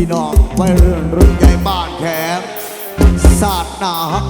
พี่น้องไว้เรื่องรุ่นใหญ่บ้านแขมศาสตร์นาฮัก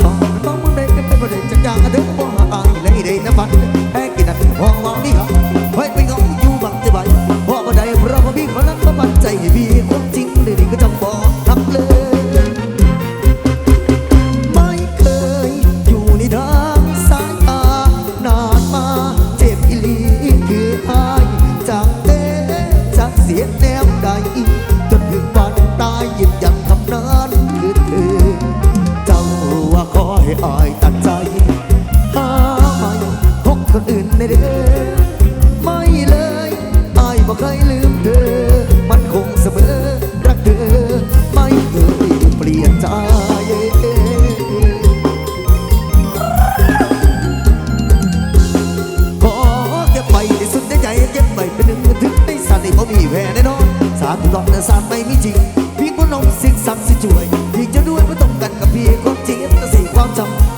ช่องต้องมึงได้กันไปบ่ได้จักอย่างเด้อบ่หาอายเลยได้นะบัดแค่กินแต่พอว่ามีครั ว่อ้อยตัดใจหาไม่พบคนอื่นในเด้อไม่เลยอายบ่เคยลืมเธอ มันคงเสมอรักเธอ ไม่เคยเปลี่ยนใจขอเก็บไปในสุดในใจเก็บไปเป็นหนึ่งบันทึกในสัตว์ที่บ่มีแพ้แน่นอนสาธุตอนแต่สาไม่มีจริง พี่บุญนมสิ่งศักดิ์สิทธิ์ช่วยที่จะด้วยไม่ต้องกันกับพี่ความจริง แต่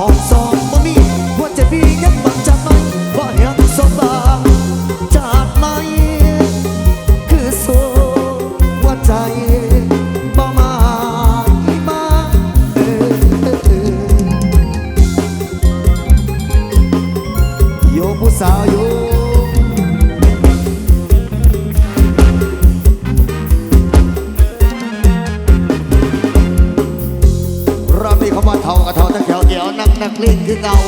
ห ท่ากับเท่าทั้งแถวเดียวนั่งนักเล่นคือเก่า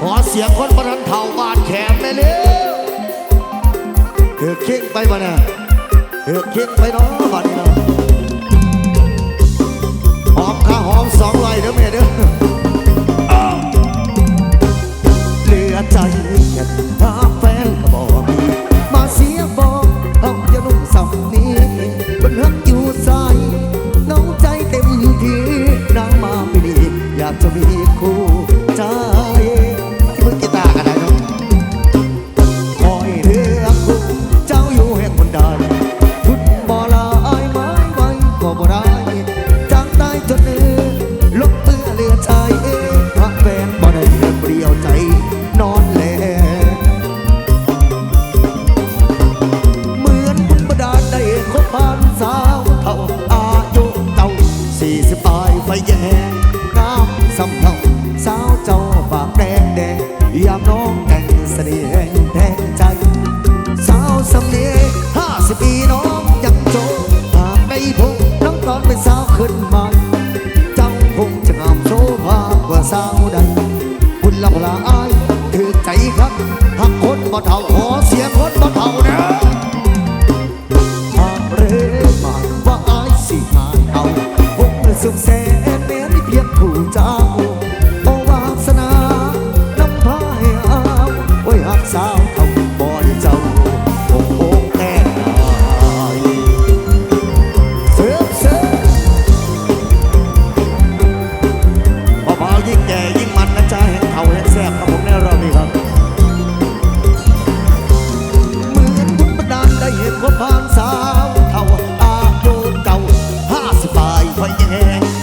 ขอเสียงคนบระทันเท่าบ้านแขมเลยเร็วเถือคิดไปบ่เนี่ยเถือคิดไปเนาะบ้านนี้เนาะหอมข้าหอมสองลอยเด้อแม่เด้อ จะมีคู่ใจที่มือกีตาร์กันได้เนาะคอยเลือกคู่เจ้าอยู่แห่งคนใดทุนบ่ลายไม้ไว้ก็บ่ได้จางตายจนเนื้อลบเมื่อเลือใจพระแฟนบ่ได้เลือกเปรียวใจนอนแลเหมือนบุญประดาลได้คบพานสาวเท่าอายุเจ้าสี่สิบปลายไฟแยง สำเท่าสาวเจ้าปากแดงแดงยามน้องแต่งเสน่ห์แทงใจ สาวสำเนียห้าสิบปีน้องยังโจหากได้พบน้องตอนเป็นสาวขึ้นมาเจ้าคงจะงามโซภากว่าสาวใดคุณละพลาอายถือใจครับหักคนบ่เท่าขอเสียงคนบ่เท่านะหากเรื่อมาว่าอายสิหาเอาคงสุขแส yeah.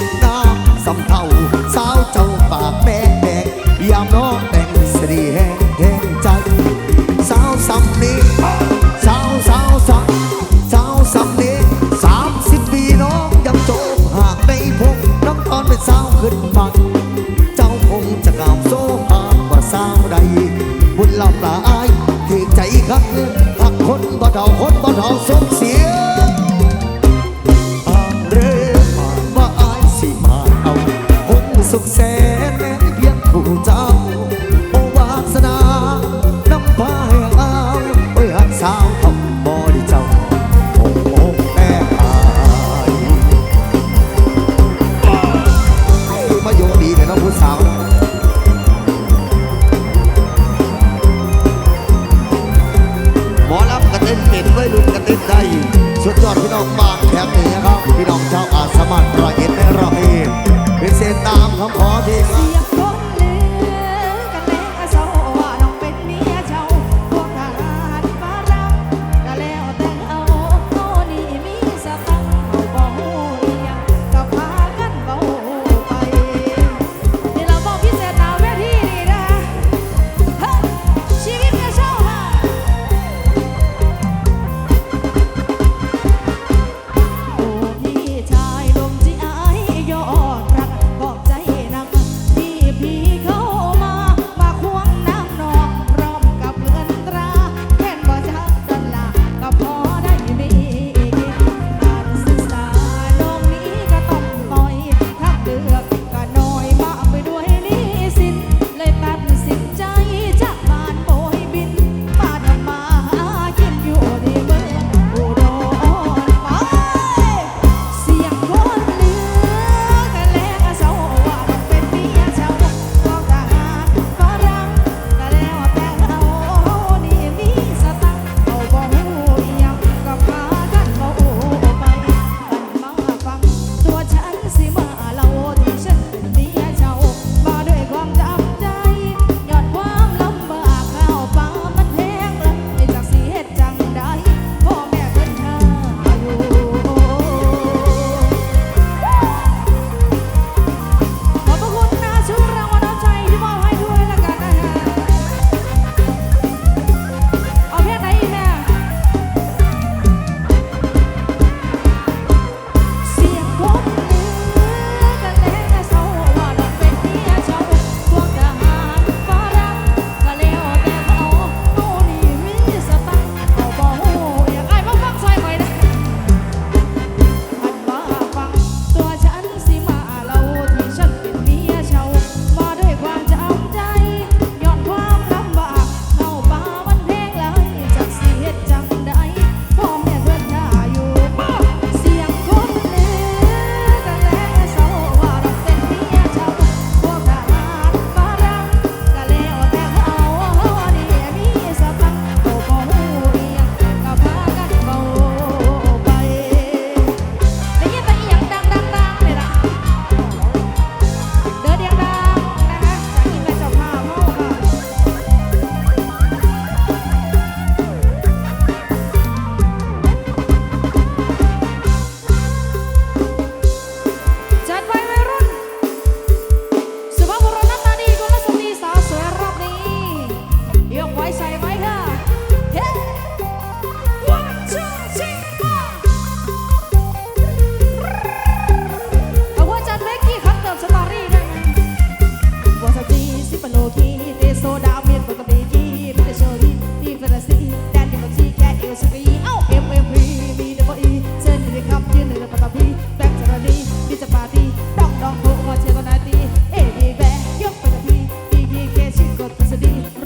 สุดยอดพี่น้องบางแถบนี้ครับ พี่น้องชาวอาสามันรอยเอ็ดในรอยเอ็ดเป็นเส้นตามคำขอที่ what was it?